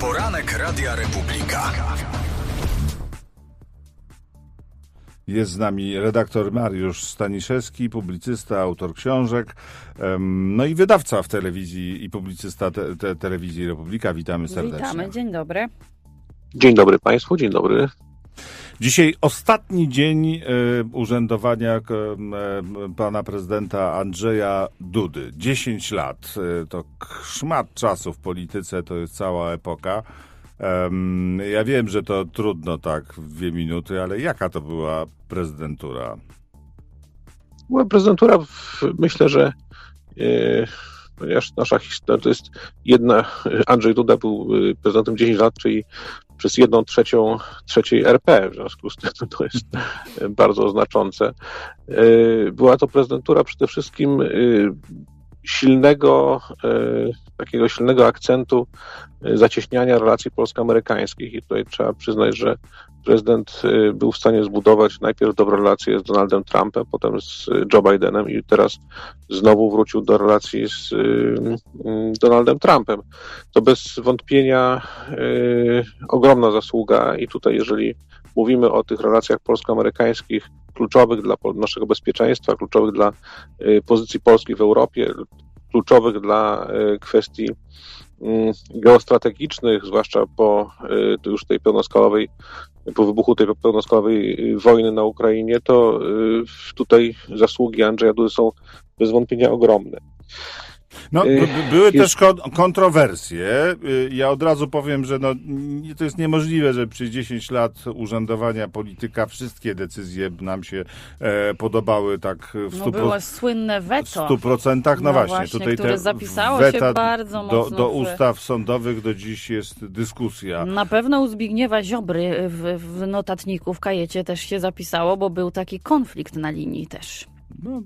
Poranek Radia Republika. Jest z nami redaktor Mariusz Staniszewski, publicysta, autor książek, no i wydawca w telewizji i publicysta te, te, telewizji Republika. Witamy serdecznie. Witamy, dzień dobry. Dzień dobry Państwu, dzień dobry. Dzisiaj ostatni dzień e, urzędowania e, pana prezydenta Andrzeja Dudy. 10 lat. E, to szmat czasu w polityce, to jest cała epoka. Ja wiem, że to trudno tak w dwie minuty, ale jaka to była prezydentura? Była prezydentura, myślę, że ponieważ nasza historia to jest jedna, Andrzej Duda był prezydentem 10 lat, czyli przez jedną trzecią trzeciej RP, w związku z tym to jest bardzo znaczące. E, była to prezydentura przede wszystkim e, silnego, e, takiego silnego akcentu zacieśniania relacji polsko-amerykańskich i tutaj trzeba przyznać, że prezydent y, był w stanie zbudować najpierw dobre relacje z Donaldem Trumpem, potem z Joe Bidenem i teraz znowu wrócił do relacji z Donaldem Trumpem. To bez wątpienia ogromna zasługa i tutaj jeżeli mówimy o tych relacjach polsko-amerykańskich kluczowych dla naszego bezpieczeństwa, kluczowych dla pozycji Polski w Europie, kluczowych dla kwestii mm, geostrategicznych, zwłaszcza po już tej pełnoskalowej po wybuchu tej pełnoskalowej wojny na Ukrainie, to y, tutaj zasługi Andrzeja Dudy są bez wątpienia ogromne. No, y, były też kontrowersje. Y, ja od razu powiem, że no, to jest niemożliwe, że przez 10 lat urzędowania polityka wszystkie decyzje nam się e, podobały tak w 100%. No było słynne weto. W 100%. No, no właśnie, właśnie, tutaj które zapisało weta się bardzo mocno. Do, do ustaw sądowych do dziś jest dyskusja. Na pewno u Zbigniewa Ziobry w, w notatniku, w kajecie też się zapisało, bo był taki konflikt na linii też. No,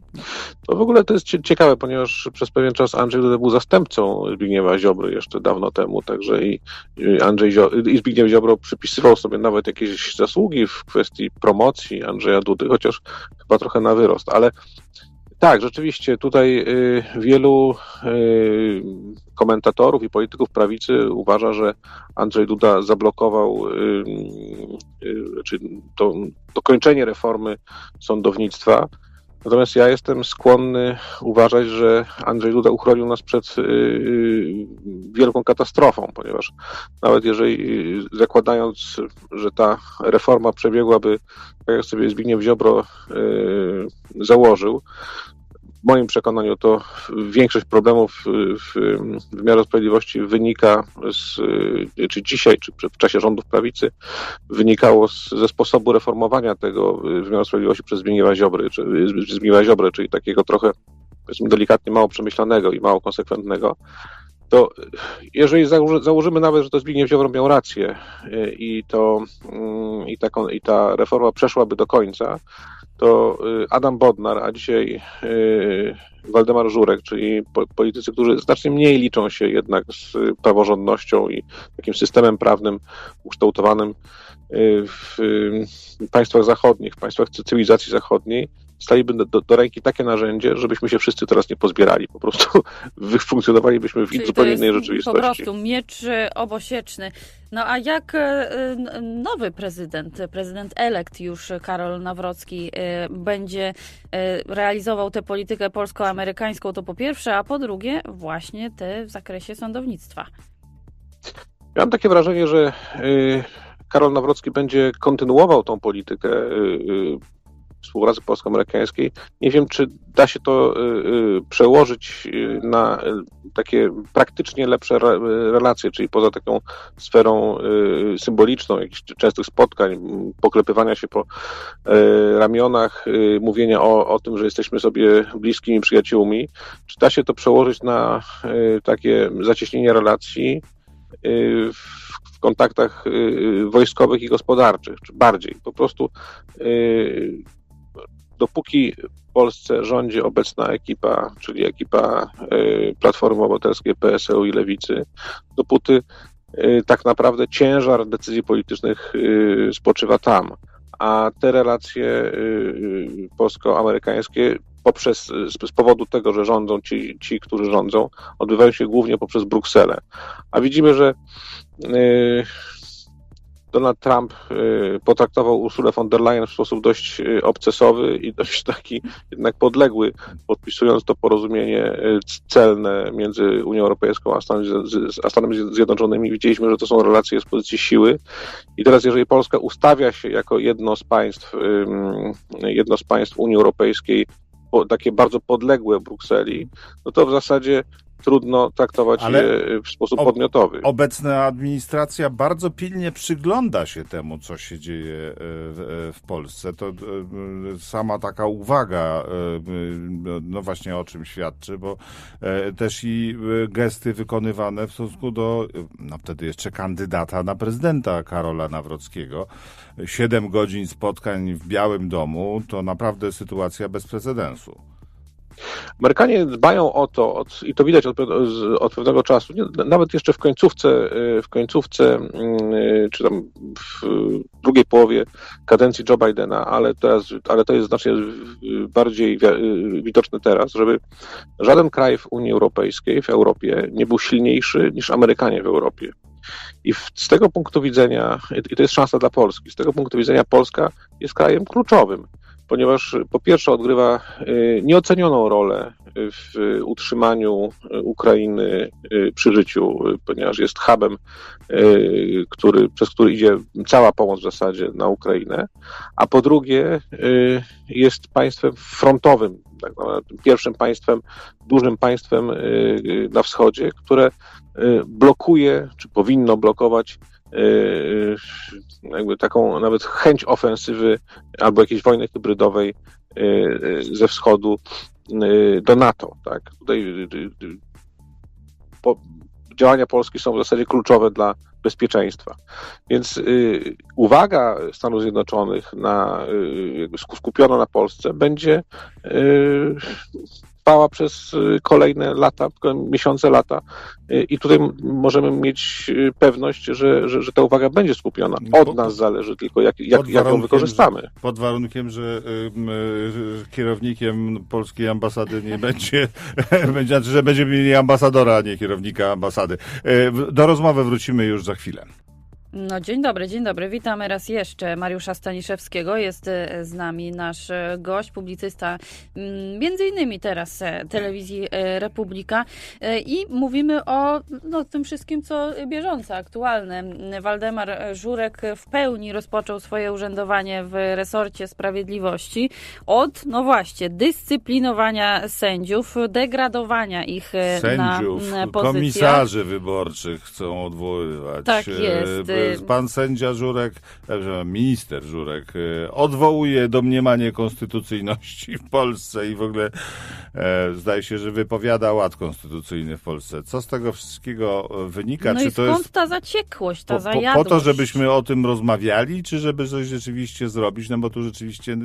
to w ogóle to jest ciekawe, ponieważ przez pewien czas Andrzej Duda był zastępcą Zbigniewa Ziobry jeszcze dawno temu, także i, Andrzej Zio, i Zbigniew Ziobro przypisywał sobie nawet jakieś zasługi w kwestii promocji Andrzeja Dudy, chociaż chyba trochę na wyrost, ale tak, rzeczywiście tutaj y, wielu y, komentatorów i polityków prawicy uważa, że Andrzej Duda zablokował y, czy to dokończenie reformy sądownictwa. Natomiast ja jestem skłonny uważać, że Andrzej Duda uchronił nas przed yy, wielką katastrofą, ponieważ nawet jeżeli yy, zakładając, że ta reforma przebiegłaby tak jak sobie Zbigniew Ziobro założył, w moim przekonaniu to większość problemów w wymiarze sprawiedliwości wynika z, czy dzisiaj, czy w czasie rządów prawicy, wynikało z, ze sposobu reformowania tego wymiaru sprawiedliwości przez Zbigniewa Ziobry, czy, Zbigniewa Ziobry, czyli takiego trochę, delikatnie mało przemyślanego i mało konsekwentnego. To jeżeli założymy nawet, że to Zbigniew Ziobro miał rację i, to, mm, i, ta, i ta reforma przeszłaby do końca, to y, Adam Bodnar, a dzisiaj y, Waldemar Żurek, czyli politycy, którzy znacznie mniej liczą się jednak z praworządnością i takim systemem prawnym ukształtowanym y, w państwach zachodnich, w państwach cywilizacji zachodniej, staliby do, do, ręki takie narzędzie, żebyśmy się wszyscy teraz nie pozbierali. Po prostu funkcjonowalibyśmy w Czyli zupełnie innej rzeczywistości. Po prostu miecz obosieczny. No a jak e, nowy prezydent, prezydent elekt już Karol Nawrocki e, będzie realizował tę politykę polsko-amerykańską, to po pierwsze, a po drugie właśnie te w zakresie sądownictwa? Ja mam takie wrażenie, że Karol Nawrocki będzie kontynuował tą politykę współpracy polsko-amerykańskiej. Nie wiem, czy da się to y, y, przełożyć y, na takie praktycznie lepsze relacje, czyli poza taką sferą symboliczną, jakichś częstych spotkań, poklepywania się po ramionach, mówienia o, o tym, że jesteśmy sobie bliskimi przyjaciółmi. Czy da się to przełożyć na takie zacieśnienie relacji w kontaktach wojskowych i gospodarczych, czy bardziej. Po prostu dopóki w Polsce rządzi obecna ekipa, czyli ekipa y, Platformy Obywatelskiej, PSL i Lewicy, dopóty y, tak naprawdę ciężar decyzji politycznych y, spoczywa tam. A te relacje polsko-amerykańskie poprzez, z powodu tego, że rządzą ci, ci, którzy rządzą, odbywają się głównie poprzez Brukselę. A widzimy, że Donald Trump potraktował Ursulę von der Leyen w sposób dość obcesowy i dość taki jednak podległy, podpisując to porozumienie celne między Unią Europejską a Stanami, a Stanami Zjednoczonymi. Widzieliśmy, że to są relacje z pozycji siły. I teraz, jeżeli Polska ustawia się jako jedno z państw, jedno z państw Unii Europejskiej, takie bardzo podległe Brukseli, no to w zasadzie trudno traktować Ale je w sposób podmiotowy. Obecna administracja bardzo pilnie przygląda się temu, co się dzieje e, w, w Polsce. To e, sama taka uwaga, e, no właśnie o czym świadczy, bo też i gesty wykonywane w stosunku do, no wtedy jeszcze kandydata na prezydenta Karola Nawrockiego. Siedem godzin spotkań w Białym Domu to naprawdę sytuacja bez precedensu. Amerykanie dbają o to, od, i to widać od, od pewnego czasu, nie, nawet jeszcze w końcówce, y, w końcówce, y, czy tam w drugiej połowie kadencji Joe Bidena, ale, teraz, ale to jest znacznie bardziej y, widoczne teraz, żeby żaden kraj w Unii Europejskiej, w Europie nie był silniejszy niż Amerykanie w Europie. I z tego punktu widzenia, i to jest szansa dla Polski, z tego punktu widzenia Polska jest krajem kluczowym ponieważ po pierwsze odgrywa y, nieocenioną rolę w utrzymaniu Ukrainy y, przy życiu, ponieważ jest hubem, y, który, przez który idzie cała pomoc w zasadzie na Ukrainę, a po drugie jest państwem frontowym, tak pierwszym państwem, dużym państwem na wschodzie, które blokuje, czy powinno blokować jakby taką nawet chęć ofensywy albo jakiejś wojny hybrydowej yy, ze wschodu do NATO. Tak? Tutaj po, działania Polski są w zasadzie kluczowe dla bezpieczeństwa. Więc y, uwaga Stanów Zjednoczonych na, y, skupiona na Polsce będzie trwała przez y, kolejne lata, miesiące, lata. Y, I tutaj możemy mieć y, pewność, że, że, że ta uwaga będzie skupiona. Od nas zależy tylko, jak, jak, jak ją wykorzystamy. Pod warunkiem, że kierownikiem polskiej ambasady nie będzie, będzie, znaczy, że będziemy mieli ambasadora, a nie kierownika ambasady. Do rozmowy wrócimy już za chwilę. No dzień dobry, dzień dobry. Witamy raz jeszcze Mariusza Staniszewskiego. Jest e, z nami nasz e, gość, publicysta, mm, między innymi teraz e, telewizji Republika i mówimy o no, tym wszystkim, co bieżące, aktualne. Waldemar Żurek w pełni rozpoczął swoje urzędowanie w resorcie sprawiedliwości od, no właśnie, dyscyplinowania sędziów, degradowania ich Sędziów, na komisarzy wyborczych chcą odwoływać. Tak jest pan sędzia Żurek, minister Żurek e, odwołuje domniemanie konstytucyjności w Polsce i w ogóle e, zdaje się, że wypowiada ład konstytucyjny w Polsce. Co z tego wszystkiego wynika? No czy i to jest ta zaciekłość, ta po, zajadłość? Po to, żebyśmy o tym rozmawiali, czy żeby coś rzeczywiście zrobić? No bo tu rzeczywiście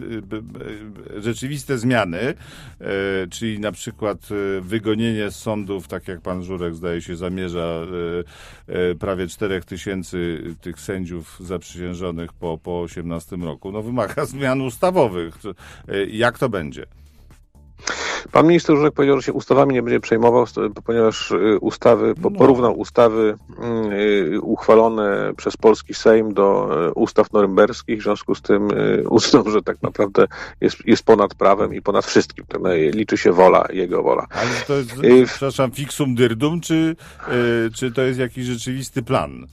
rzeczywiste zmiany, czyli na przykład wygonienie z sądów, tak jak pan Żurek zdaje się zamierza, prawie 4 tysięcy tych sędziów zaprzysiężonych po, po 18 roku, no wymaga zmian ustawowych. Jak to będzie? Pan minister Żurek powiedział, że się ustawami nie będzie przejmował, ponieważ y, ustawy, no. porównał ustawy y, uchwalone przez polski Sejm do ustaw norymberskich, w związku z tym uznał, że tak naprawdę jest, jest ponad prawem i ponad wszystkim. Tak, liczy się wola, jego wola. Ale to jest, przepraszam, fixum dyrdum, czy, czy to jest jakiś rzeczywisty plan?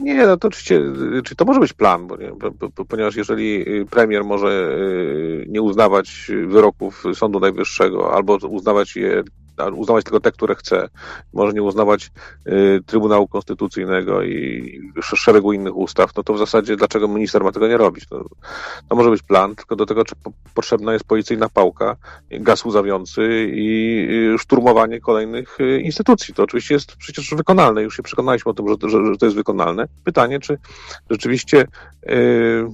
Nie, no to oczywiście, czy to może być plan, bo, bo, ponieważ jeżeli premier może y, nie uznawać wyroków Sądu Najwyższego albo uznawać je uznawać tylko te, które chce. Może nie uznawać y, Trybunału Konstytucyjnego i szeregu innych ustaw, no to w zasadzie dlaczego minister ma tego nie robić? To, to może być plan, tylko do tego potrzebna jest policyjna pałka, gaz łzawiący i y, szturmowanie kolejnych y, instytucji. To oczywiście jest przecież wykonalne, już się przekonaliśmy o tym, że, że, że to jest wykonalne. Pytanie, czy rzeczywiście yy,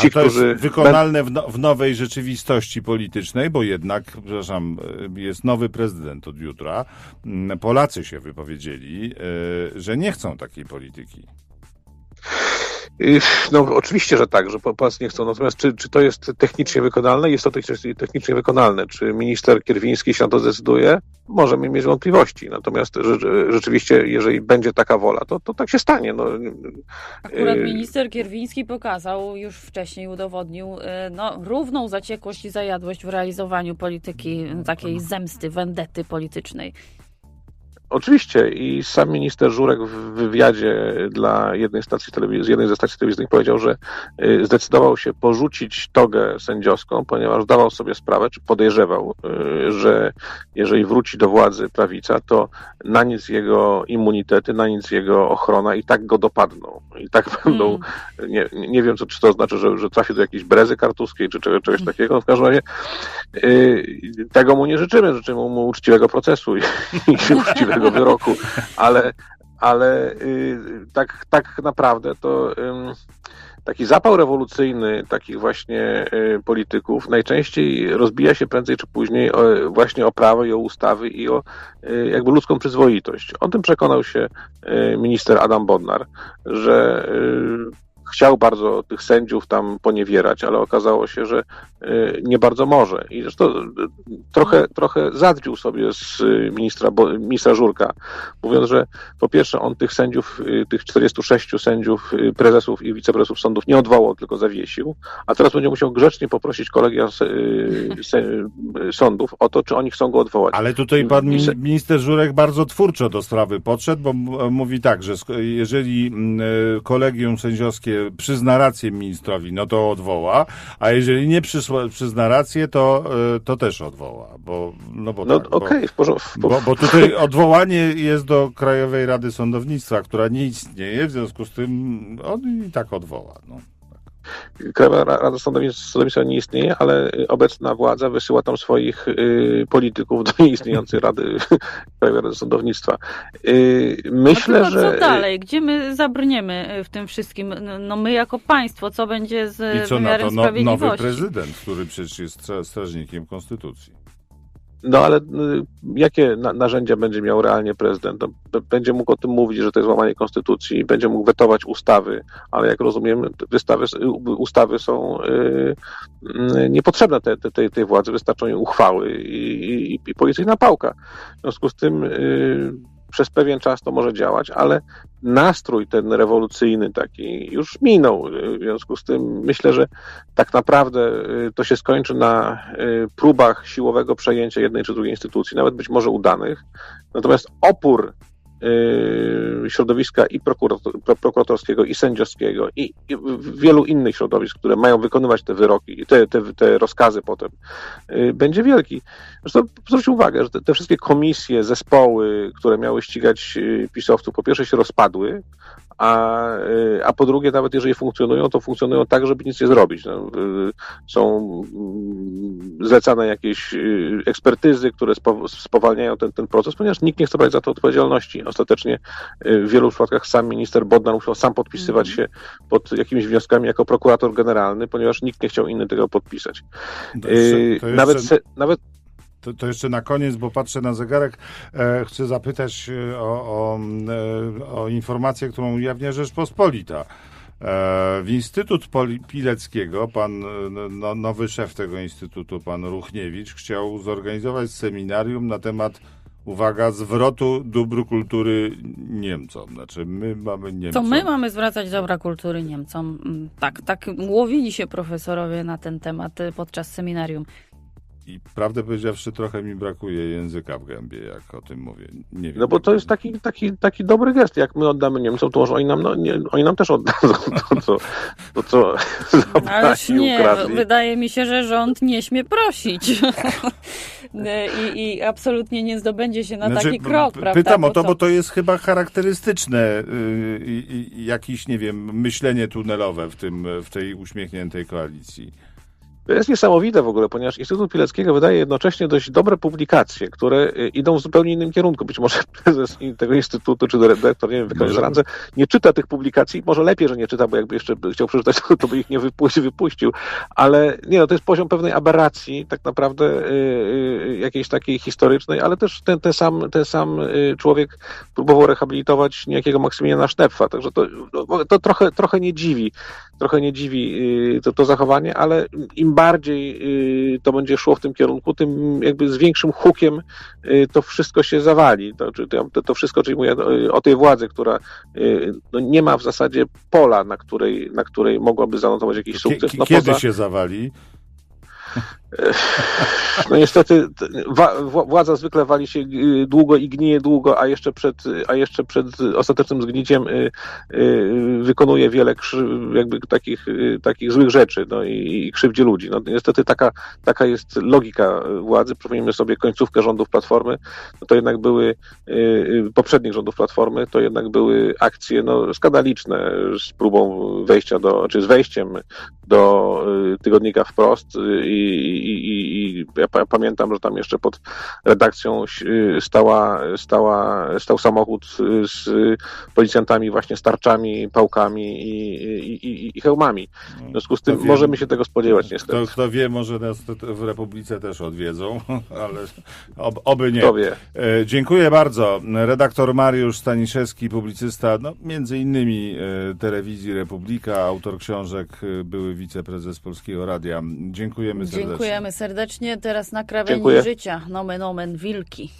ci, to którzy... jest wykonalne w, no, w nowej rzeczywistości politycznej, bo jednak, przepraszam, jest nowy prezydent od jutra, Polacy się wypowiedzieli, e, że nie chcą takiej polityki. Y, no oczywiście, że tak, że Polacy nie chcą. Natomiast czy, czy to jest technicznie wykonalne? Jest to technicznie wykonalne. Czy minister Kierwiński się na to zdecyduje? Możemy mieć wątpliwości. Natomiast rzeczywiście, jeżeli będzie taka wola, to, to tak się stanie. No, Akurat y, minister Kierwiński pokazał, już wcześniej udowodnił, y, no, równą zaciekłość i zajadłość w realizowaniu polityki takiej zemsty, wendety politycznej. Oczywiście i sam minister Żurek w wywiadzie dla jednej stacji telewizji, z jednej ze stacji telewizyjnych powiedział, że y, zdecydował się porzucić togę sędziowską, ponieważ dawał sobie sprawę, czy podejrzewał, y, że jeżeli wróci do władzy prawica, to na nic jego immunitety, na nic jego ochrona i tak go dopadną. I tak będą, mm. nie, nie wiem, co, czy to znaczy, że, że trafi do jakiejś brezy kartuskiej, czy czegoś, czegoś takiego. W każdym razie tego mu nie życzymy. Życzymy mu uczciwego procesu i, i uczciwego wyroku, ale, ale y, tak, tak naprawdę to taki zapał rewolucyjny takich właśnie y, polityków najczęściej rozbija się prędzej czy później właśnie o prawo i o ustawy i o y, jakby ludzką przyzwoitość. O tym przekonał się minister Adam Bodnar, że chciał bardzo tych sędziów tam poniewierać, ale okazało się, że y, nie bardzo może. I zresztą y, trochę, trochę zadźwił sobie z y, ministra, ministra Żurka, mówiąc, że po pierwsze on tych sędziów, tych 46 sędziów, prezesów i wiceprezesów sądów nie odwołał, tylko zawiesił, a teraz będzie musiał grzecznie poprosić kolegia sądów o to, czy oni chcą go odwołać. Ale tutaj pan minister Żurek bardzo twórczo do sprawy podszedł, bo mówi tak, że jeżeli mm, kolegium sędziowskie przyzna rację ministrowi, no to odwoła, a jeżeli nie przysła, przyzna rację, to, e, to też odwoła. Bo, no bo no tak, okej, okay, w porządku. Bo, bo tutaj odwołanie jest do Krajowej Rady Sądownictwa, która nie istnieje, w związku z tym on i tak odwoła. No. Krajowa Rada Sądownictwa nie istnieje, ale obecna władza wysyła tam swoich y, polityków do nieistniejącej Rady Krajowej Rady Sądownictwa. Y, myślę, że... co dalej? Gdzie my zabrniemy w tym wszystkim? No, no my jako państwo, co będzie z I co wymiarem na to? No, nowy prezydent, który przecież jest strażnikiem konstytucji. No ale y, jakie narzędzia będzie miał realnie prezydent? No, będzie mógł o tym mówić, że to jest łamanie konstytucji, będzie mógł wetować ustawy, ale jak rozumiem, wystawy, ustawy są y, y, niepotrzebne tej, tej, tej władzy, wystarczą jej uchwały i, i, i policyjna pałka. W związku z tym przez pewien czas to może działać, ale nastrój ten rewolucyjny taki już minął. W związku z tym myślę, że tak naprawdę y, to się skończy na y, próbach siłowego przejęcia jednej czy drugiej instytucji, nawet być może udanych. Natomiast opór Y, środowiska i prokuratorskiego, i sędziowskiego, i, wielu innych środowisk, które mają wykonywać te wyroki, te, te, te rozkazy potem, y, będzie wielki. Zresztą zwróć uwagę, że te, te wszystkie komisje, zespoły, które miały ścigać y, pisowców, po pierwsze się rozpadły, a, a po drugie, nawet jeżeli funkcjonują, to funkcjonują tak, żeby nic nie zrobić. No, są mm, zlecane jakieś ekspertyzy, które spowalniają ten, ten proces, ponieważ nikt nie chce brać za to odpowiedzialności ostatecznie y, w wielu przypadkach sam minister Bodnar musiał sam podpisywać mhm. się pod jakimiś wnioskami jako prokurator generalny, ponieważ nikt nie chciał inny tego podpisać. To jeszcze, to nawet, jeszcze... nawet to, to, jeszcze na koniec, bo patrzę na zegarek, e, chcę zapytać e, o, o, e, o informację, którą ujawnia Rzeczpospolita. E, w Instytut Pileckiego, pan, no, nowy szef tego instytutu, pan Ruchniewicz, chciał zorganizować seminarium na temat uwaga, zwrotu dóbr kultury Niemcom. Znaczy, my mamy Niemcom. To my mamy zwracać dobra kultury Niemcom. Mm, tak, tak łowili się profesorowie na ten temat y, podczas seminarium. I prawdę powiedziawszy, trochę mi brakuje języka w gębie, jak o tym mówię. Nie wiem, no bo to jest taki, taki, taki dobry gest. Jak my oddamy Niemcom, to może oni nam, no, nie, oni nam też oddadzą to, co, to, co Ależ nie, ukradli. wydaje mi się, że rząd nie śmie prosić. I, I, absolutnie nie zdobędzie się na znaczy, taki krok, prawda? Pytam o to, bo to jest chyba charakterystyczne yy, jakieś, nie wiem, myślenie tunelowe w, tym, w tej uśmiechniętej koalicji. To jest niesamowite w ogóle, ponieważ Instytut Pileckiego wydaje jednocześnie dość dobre publikacje, które y, idą w zupełnie innym kierunku. Być może prezes tego instytutu, czy dyrektor, nie wiem, wykonuje Może- randze, nie czyta tych publikacji. Może lepiej, że nie czyta, bo jakby jeszcze chciał przeczytać, to, by ich nie wypuścił. Ale nie, no to jest poziom pewnej aberracji, tak naprawdę y, y, jakiejś takiej historycznej, ale też ten, ten, sam, ten sam człowiek próbował rehabilitować niejakiego Maksymiliana Sztepfa, także to, no, to trochę, trochę nie dziwi, trochę nie dziwi to, to zachowanie, ale im bardziej y, to będzie szło w tym kierunku, tym jakby z większym hukiem y, to wszystko się zawali. To, to, to wszystko, czyli mówię y, o tej władzy, która no, nie ma w zasadzie pola, na której, na której mogłaby zanotować jakiś sukces. No, Kiedy poza- się zawali? no niestety władza zwykle wali się y, długo i gnije długo, a jeszcze przed, a jeszcze przed ostatecznym zgniciem y, y, wykonuje wiele jakby takich, takich złych rzeczy no i, i krzywdzi ludzi. No, niestety taka, taka jest logika władzy. Przypomnijmy sobie końcówkę rządów Platformy. No, to jednak były poprzednich rządów Platformy, to jednak były akcje no, skandaliczne z próbą wejścia do, czy z wejściem do tygodnika wprost i, i, i, i ja pa- pamiętam, że tam jeszcze pod redakcją y, stała, stała, stał samochód z policjantami właśnie z tarczami, pałkami i, i, i, i hełmami. W związku z tym Kto wie- możemy się tego spodziewać niestety. Kto, kto wie, może nas w Republice też odwiedzą, ale ob, oby nie. Kto wie. E, Dziękuję bardzo. Redaktor Mariusz Staniszewski, publicysta, no, między innymi e, telewizji Republika, autor książek, e, były wiceprezes Polskiego Radia. Dziękujemy serdecznie. Dziękujemy serdecznie. Teraz na krawędzi Dziękuję. życia. Nomen omen wilki.